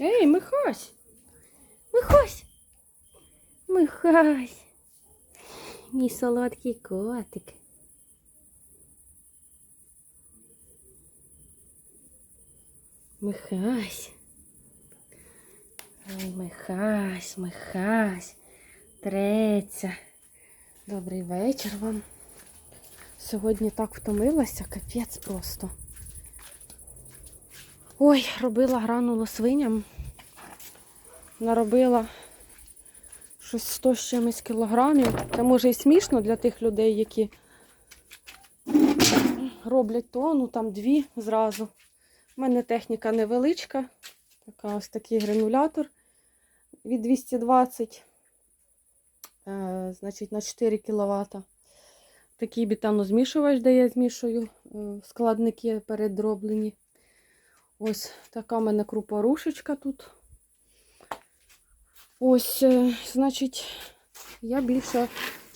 Ей, Михась! Михась! Михась! Мій солодкий котик. Михась. Ой, Михась, Михась. Треться. Добрий вечір вам. Сьогодні так втомилася, капець просто. Ой, робила гранулу свиням. Наробила щось 100 з чимось кілограмів. Це може і смішно для тих людей, які роблять тонну, там дві зразу. У мене техніка невеличка. Така ось такий гранулятор від 220, е, значить на 4 кВт. Такий бітанозмішувач, де я змішую е, складники передроблені. Ось така в мене крупорушечка тут. Ось, е, значить, я більше,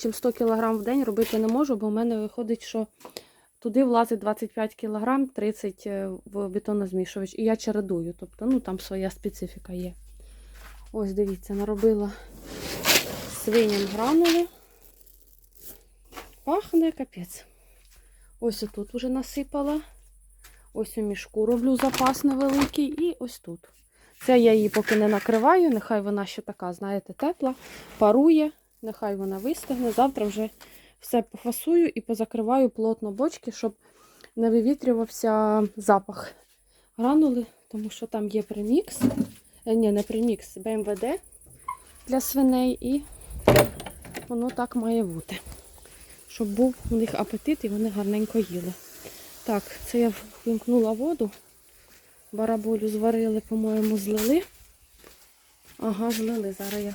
ніж 100 кг в день робити не можу, бо в мене виходить, що туди влазить 25 кг, 30 е, в бетонозмішувач. І я чередую. Тобто, ну там своя специфіка є. Ось, дивіться, наробила свиням гранули. Пахне капець. Ось отут вже насипала. Ось у мішку роблю запас невеликий і ось тут. Це я її поки не накриваю, нехай вона ще така, знаєте, тепла, парує, нехай вона вистигне. Завтра вже все пофасую і позакриваю плотно бочки, щоб не вивітрювався запах гранули, тому що там є премікс. Е, Ні, не премікс, БМВД для свиней, і воно так має бути. Щоб був у них апетит і вони гарненько їли. Так, це я вимкнула воду. Бараболю зварили, по-моєму, злили. Ага, злили. Зараз я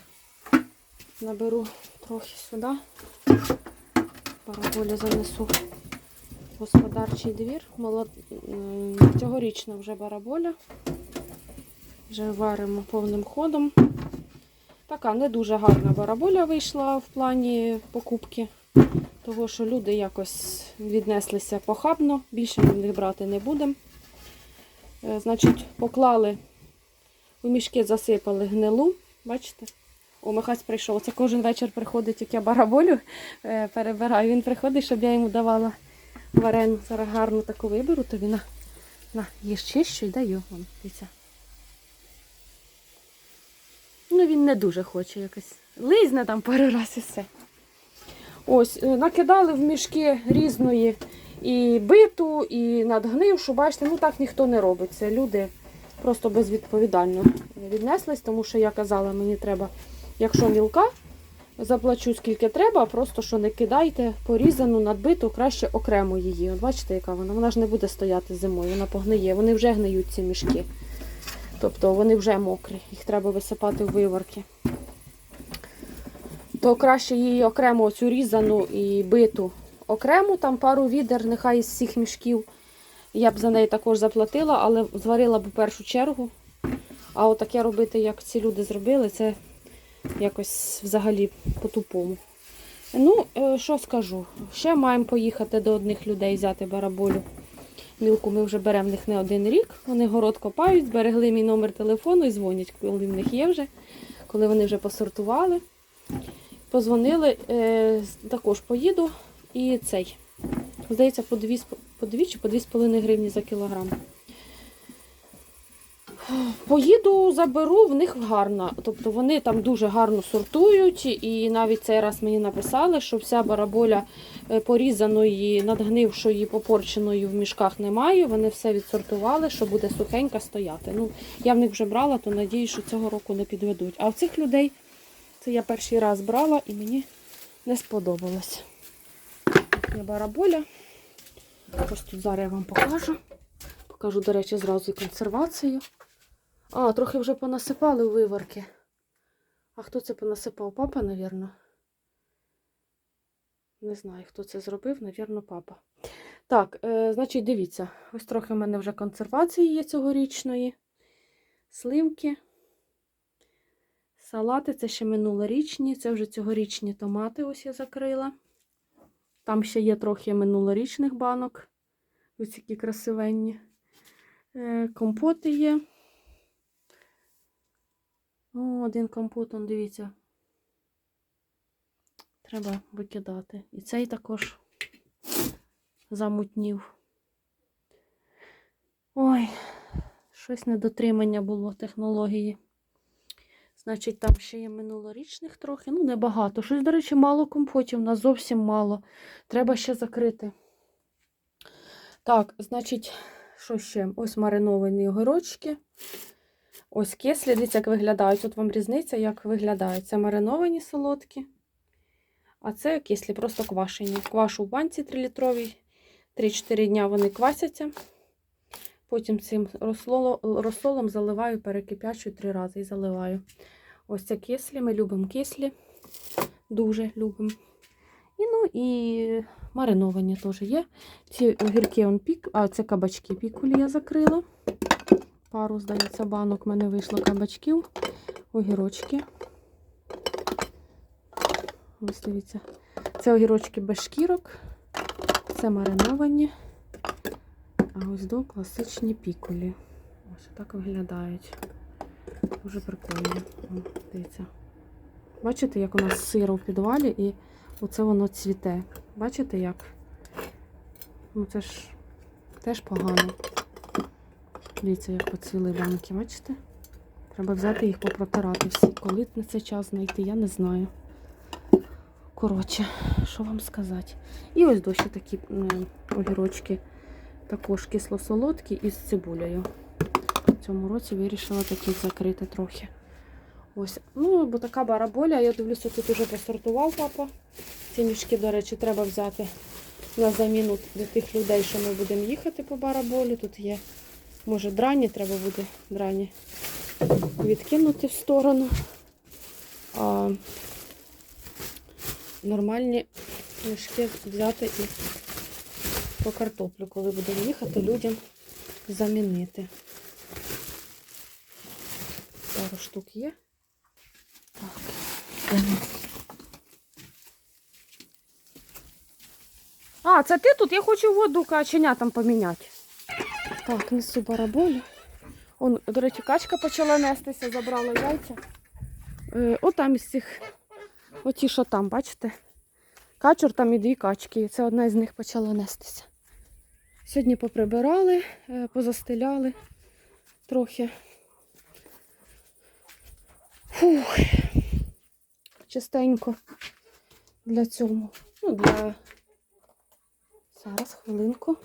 наберу трохи сюди. Бараболю занесу в господарчий двір. Молод... Цьогорічна вже бараболя. Вже варимо повним ходом. Така не дуже гарна бараболя вийшла в плані покупки. Того, що люди якось віднеслися похабно, більше ми них брати не будемо. Е, Значить, поклали у мішки, засипали гнилу. Бачите? О, Михась прийшов. Це кожен вечір приходить, як я бараболю е, перебираю. Він приходить, щоб я йому давала варену. Зараз гарну таку виберу, тобі на, на їж чищу і даю вам. Дивіться. Ну, він не дуже хоче якось. Лизне там пару раз і все. Ось, е, накидали в мішки різної і биту, і надгнившу. Бачите, ну так ніхто не робить. Це люди просто безвідповідально віднеслись, тому що я казала, мені треба, якщо мілка, заплачу скільки треба, просто що не кидайте порізану, надбиту, краще окремо її. От бачите, яка вона? Вона ж не буде стояти зимою, вона погниє. Вони вже гниють ці мішки. Тобто вони вже мокрі, їх треба висипати в виварки то краще її окремо цю різану і биту окремо, там пару відер, нехай із всіх мішків. Я б за неї також заплатила, але зварила б у першу чергу. А отаке робити, як ці люди зробили, це якось взагалі по-тупому. Ну, е, що скажу? Ще маємо поїхати до одних людей взяти бараболю. Мілку ми вже беремо в них не один рік. Вони город копають, зберегли мій номер телефону і дзвонять, коли в них є вже, коли вони вже посортували. Позвонили, е, також поїду і цей. Здається, по 2, по 2 чи по 2,5 гривні за кілограм. Поїду, заберу, в них гарна. Тобто вони там дуже гарно сортують. І навіть цей раз мені написали, що вся бараболя е, порізаної, надгнившої, попорченої в мішках немає. Вони все відсортували, що буде сухенька стояти. Ну, я в них вже брала, то надіюсь, що цього року не підведуть. А в цих людей це я перший раз брала і мені не сподобалось. Я бараболя. Ось тут зараз я вам покажу. Покажу, до речі, зразу і консервацію. А, трохи вже понасипали виварки. А хто це понасипав? Папа, навірно? Не знаю, хто це зробив, навірно, папа. Так, е, значить, дивіться, ось трохи в мене вже консервації є цьогорічної. Сливки. Салати це ще минулорічні, це вже цьогорічні томати, ось я закрила. Там ще є трохи минулорічних банок. Ось які красивенні. Е, Компоти є. О, один компот, он, дивіться. Треба викидати. І цей також замутнів. Ой, щось недотримання було технології. Значить, там ще є минулорічних трохи, ну небагато. Щось, до речі, мало компотів, у нас зовсім мало. Треба ще закрити. Так, значить, що ще? Ось мариновані огірочки. Ось кислі, дивіться, як виглядають. Тут вам різниця, як виглядають. Це мариновані солодкі, а це кислі, просто квашені. Квашу в банці 3-літровій. 3-4 дня вони квасяться. Потім цим розсоло- розсолом заливаю, перекипячую три рази і заливаю. Ось це кислі, ми любимо кислі. Дуже любимо. І, ну, і мариновані теж є. Ці огірки он пік, а це кабачки пікулі я закрила. Пару, здається, банок в мене вийшло кабачків, огірочки. Ось дивіться. Це огірочки без шкірок, це мариновані. А ось до класичні пікулі. Ось так виглядають. Дуже прикольно. О, дивіться. Бачите, як у нас сиро в підвалі і оце воно цвіте. Бачите як? Ну це ж теж погано. Дивіться, як поцвіли банки, бачите? Треба взяти їх попротирати всі. Коли на цей час знайти, я не знаю. Коротше, що вам сказати. І ось дощі такі огірочки, також кисло-солодкі із цибулею. В цьому році вирішила таких закрити трохи. Ось, ну, бо така бараболя, я дивлюся, тут уже посортував папа. Ці мішки, до речі, треба взяти на заміну для тих людей, що ми будемо їхати по бараболі. Тут є, може, драні, треба буде драні відкинути в сторону. А нормальні мішки взяти і по картоплю, коли будемо їхати, людям замінити. Пару штук є. Так. А, це ти тут? Я хочу воду каченятам поміняти. Так, несу бараболю. Он, до речі, качка почала нестися, забрала яйця. Е, отам із цих, оті, що там, бачите? Качур там і дві качки. і Це одна із них почала нестися. Сьогодні поприбирали, е, позастеляли трохи. Фух. Чистенько для цього. Ну, для. Зараз хвилинку.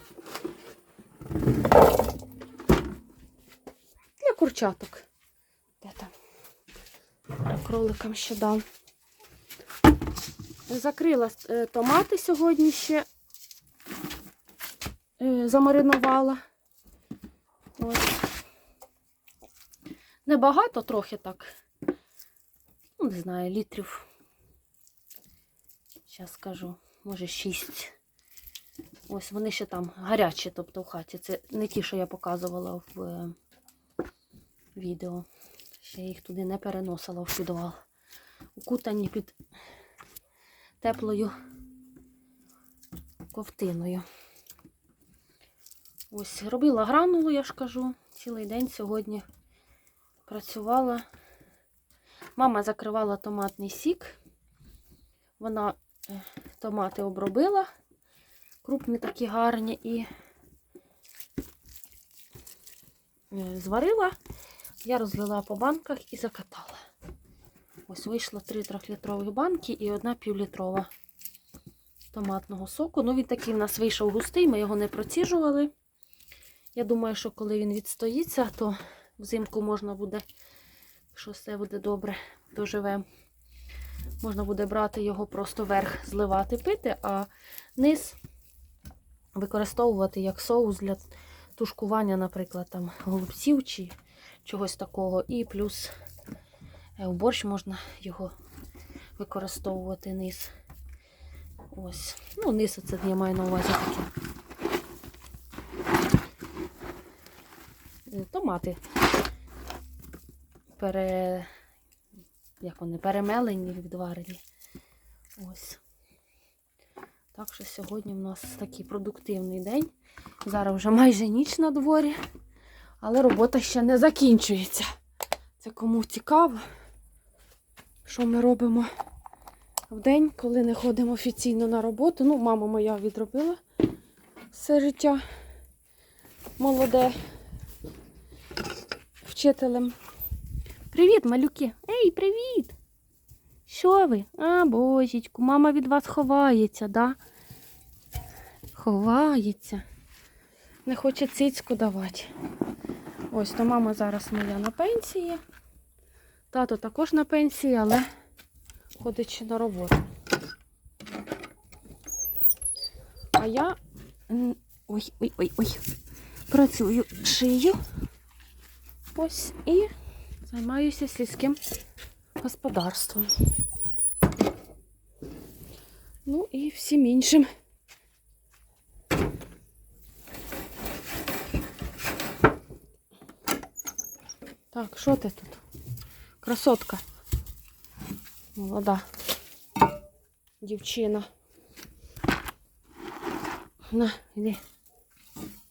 Для курчаток. Де там? Кроликам ще дам. Закрила е, томати сьогодні ще. Е, Замаринувала. Ось. Небагато трохи так. Ну, не знаю, літрів. Зараз скажу, може 6. Ось вони ще там гарячі, тобто в хаті. Це не ті, що я показувала в е, відео. Ще їх туди не переносила в підвал. Укутані під теплою ковтиною. Ось робила гранулу, я ж кажу, цілий день сьогодні працювала. Мама закривала томатний сік. Вона е, томати обробила. Крупні такі гарні і е, зварила. Я розлила по банках і закатала. Ось вийшло 3 трьохлітрові банки і одна півлітрова томатного соку. Ну, він такий в нас вийшов густий, ми його не проціжували. Я думаю, що коли він відстоїться, то взимку можна буде, якщо все буде добре, доживемо. Можна буде брати його просто верх, зливати, пити, а низ використовувати як соус для тушкування, наприклад, там голубців чи чогось такого. І плюс е, в борщ можна його використовувати низ. Ось. Ну, низ це я маю на увазі таке. Е, Томати пере... як вони, перемелені, відварені. Ось. Так що сьогодні в нас такий продуктивний день. Зараз вже майже ніч на дворі, але робота ще не закінчується. Це кому цікаво. Що ми робимо в день, коли не ходимо офіційно на роботу. Ну, мама моя відробила все життя молоде вчителем. Привіт, малюки! Ей, привіт! Що ви? А, божечку, мама від вас ховається, да? Ховається. Не хоче цицьку давати. Ось, то мама зараз моя на пенсії. Тато також на пенсії, але ходить ще на роботу. А я. Ой, ой, ой, ой. Працюю шию. Ось і займаюся сільським господарством. Ну і всім іншим. Так, що ти тут? Красотка. Молода дівчина. На, іди.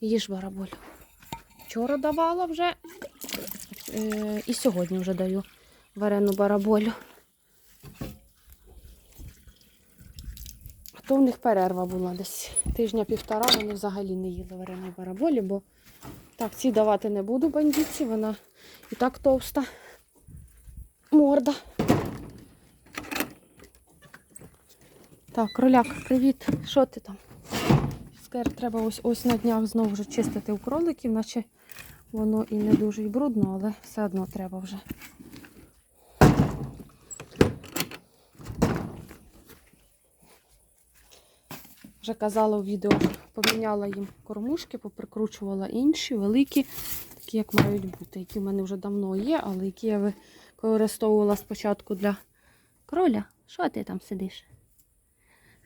Їж бараболю. Вчора давала вже. Е, і сьогодні вже даю варену бараболю. А то в них перерва була десь тижня-півтора, вони взагалі не їли вареної бараболі, бо так, ці давати не буду бандитці, вона і так товста морда. Так, кроляк, привіт. Що ти там? Скер треба ось ось на днях знову вже чистити у кроликів, наче воно і не дуже й брудно, але все одно треба вже. Вже казала у відео, поміняла їм кормушки, поприкручувала інші, великі, такі, як мають бути, які в мене вже давно є, але які я використовувала спочатку для кроля. Що ти там сидиш?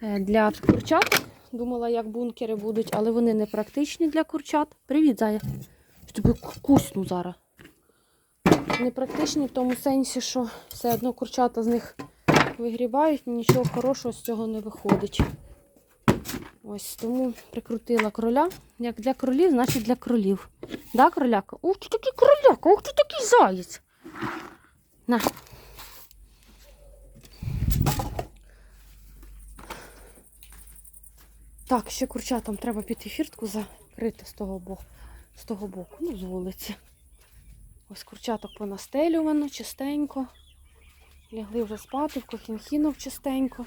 Е, Для курчат. Думала, як бункери будуть, але вони не практичні для курчат. Привіт, Зая. Тебе кусну зараз. Не практичні в тому сенсі, що все одно курчата з них вигрібають, нічого хорошого з цього не виходить. Ось тому прикрутила кроля. Як для кролів, значить для кролів. Да, кроляка? Ух ти такий кроляка, ух ти такий заєць. На. Так, ще курчатам треба піти фіртку закрити з того боку, з того боку, ну, з вулиці. Ось курчаток понастелювано, чистенько. Лягли вже спати, в кохінхінов чистенько.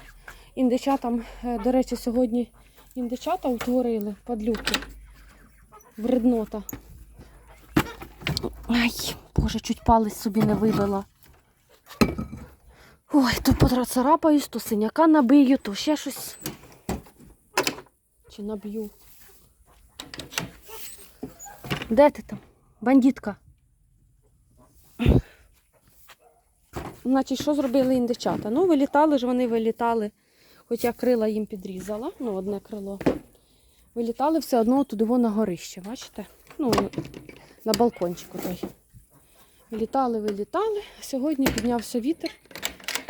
Індичатам, е, до речі, сьогодні індичата утворили падлюки. Вреднота. Ай, боже, чуть палець собі не вибила. Ой, то поцарапаюсь, то синяка набию, то ще щось. Чи наб'ю. Де ти там? Бандитка. Значить, що зробили індичата? Ну, вилітали ж вони вилітали. Хоч я крила їм підрізала, ну, одне крило. Вилітали все одно туди на горище, бачите? Ну, на балкончику той. Вилітали, вилітали. Сьогодні піднявся вітер.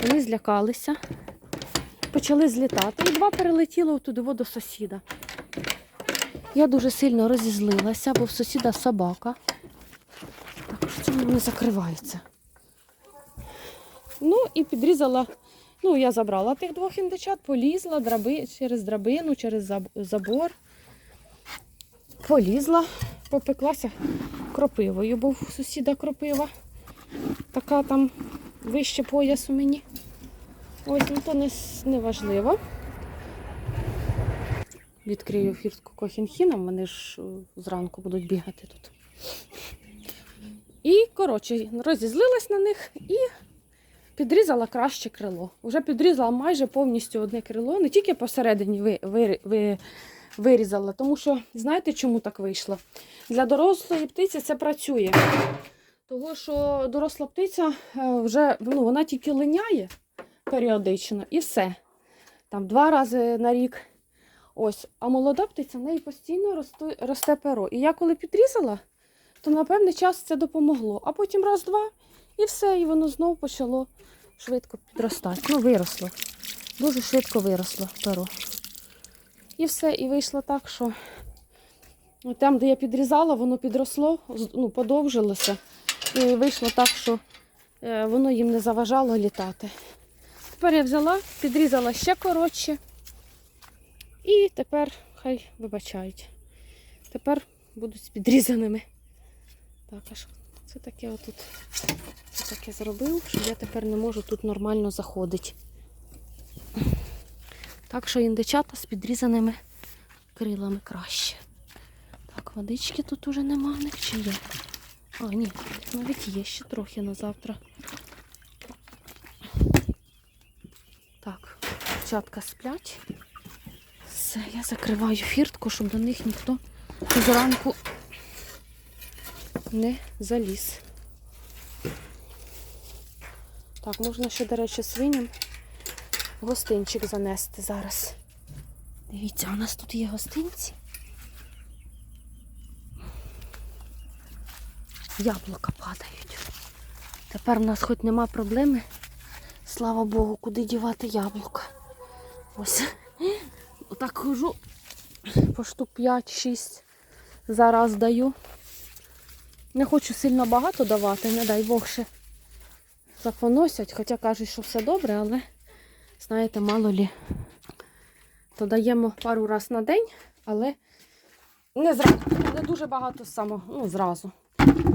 Вони злякалися. Почали злітати. І два перелетіло туди до сусіда. Я дуже сильно розізлилася, бо в сусіда собака. Так, що не закривається? Ну і підрізала. Ну, я забрала тих двох індичат, полізла драби, через драбину, через забор. Полізла, попеклася кропивою, бо в сусіда кропива. Така там вище поясу мені. Ось, ну то не, не важливо. Відкрию фіртку кохінхіном, вони ж е, зранку будуть бігати тут. І, коротше, розізлилась на них і підрізала краще крило. Вже підрізала майже повністю одне крило, не тільки посередині ви, ви, ви, вирізала, тому що знаєте, чому так вийшло? Для дорослої птиці це працює. Тому що доросла птиця е, вже ну, вона тільки линяє періодично і все. Там два рази на рік. Ось, а молода птиця в неї постійно росте, росте перо. І я коли підрізала, то на певний час це допомогло. А потім раз-два і все, і воно знову почало швидко підростати. Ну, виросло. Дуже швидко виросло перо. І все, і вийшло так, що там, де я підрізала, воно підросло, ну, подовжилося. І вийшло так, що е, воно їм не заважало літати. Тепер я взяла, підрізала ще коротше. І тепер хай вибачають. Тепер будуть з підрізаними. Так, а що це таке отут? Це таке зробив, що я тепер не можу тут нормально заходити. Так що індичата з підрізаними крилами краще. Так, водички тут уже нема, них чи є. А, ні, навіть є ще трохи на завтра. Так, дівчатка сплять. Все, я закриваю фіртку, щоб до них ніхто зранку не заліз. Так, можна ще, до речі, свиням гостинчик занести зараз. Дивіться, у нас тут є гостинці. Яблука падають. Тепер у нас хоч нема проблеми. Слава Богу, куди дівати яблука. Ось. Отак хожу. По штук 5-6 зараз даю. Не хочу сильно багато давати, не дай Бог ще запоносять, хоча кажуть, що все добре, але, знаєте, мало лі. То даємо пару раз на день, але не зразу, не дуже багато само, ну, зразу.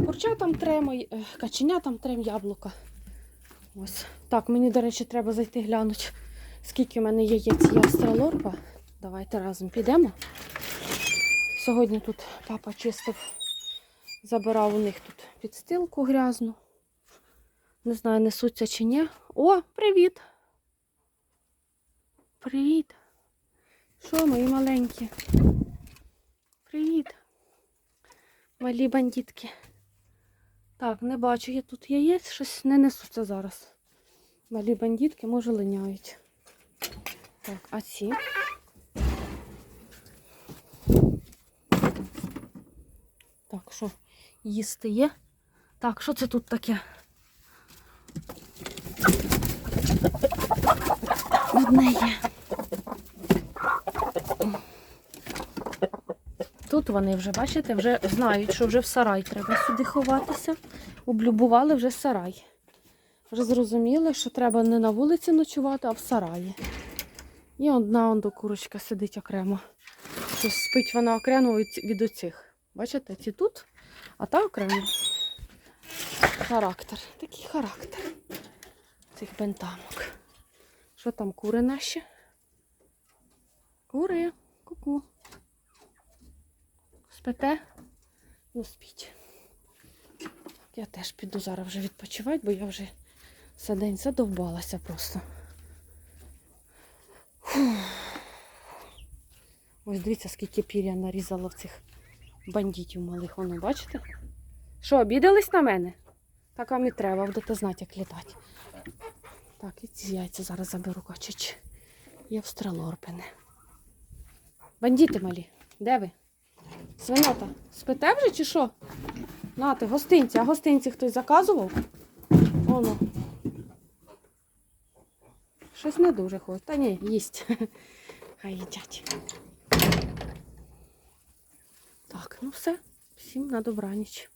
Курчатам тремо, е, каченятам трем яблука. Ось. Так, мені, до речі, треба зайти глянути, скільки в мене яєць є астралорпа. Давайте разом підемо. Сьогодні тут папа чистив, забирав у них тут підстилку грязну. Не знаю, несуться чи ні. О, привіт! Привіт! Що, мої маленькі? Привіт! Малі бандитки. Так, не бачу я тут яєць, щось не несуться зараз. Малі бандитки, може, линяють. Так, а ці? Так, що, їсти є? Так, що це тут таке? Одне є. Тут вони вже, бачите, вже знають, що вже в сарай треба сюди ховатися. Облюбували вже сарай. Вже зрозуміли, що треба не на вулиці ночувати, а в сараї. І одна ондо курочка сидить окремо. Щось спить вона окремо від оцих. Бачите, ці тут, а та окремо. Характер. Такий характер цих бентамок. Що там, кури наші? Кури, ку-ку. Спите? Ну, спіть. Я теж піду зараз вже відпочивати, бо я вже за день задовбалася просто. Фух. Ось дивіться, скільки пір'я нарізала в цих бандитів малих. Воно, бачите? Що, обідались на мене? Так вам і треба, будете знати, як літати. Так, і ці яйця зараз заберу качич. Є в стрелорпини. Бандити малі, де ви? Свинота, спите вже чи що? Нати, гостинці. А гостинці хтось заказував? Оно. Щось не дуже хоче. Та ні, їсть. Хай їдять. Так, ну все. Всім на добраніч.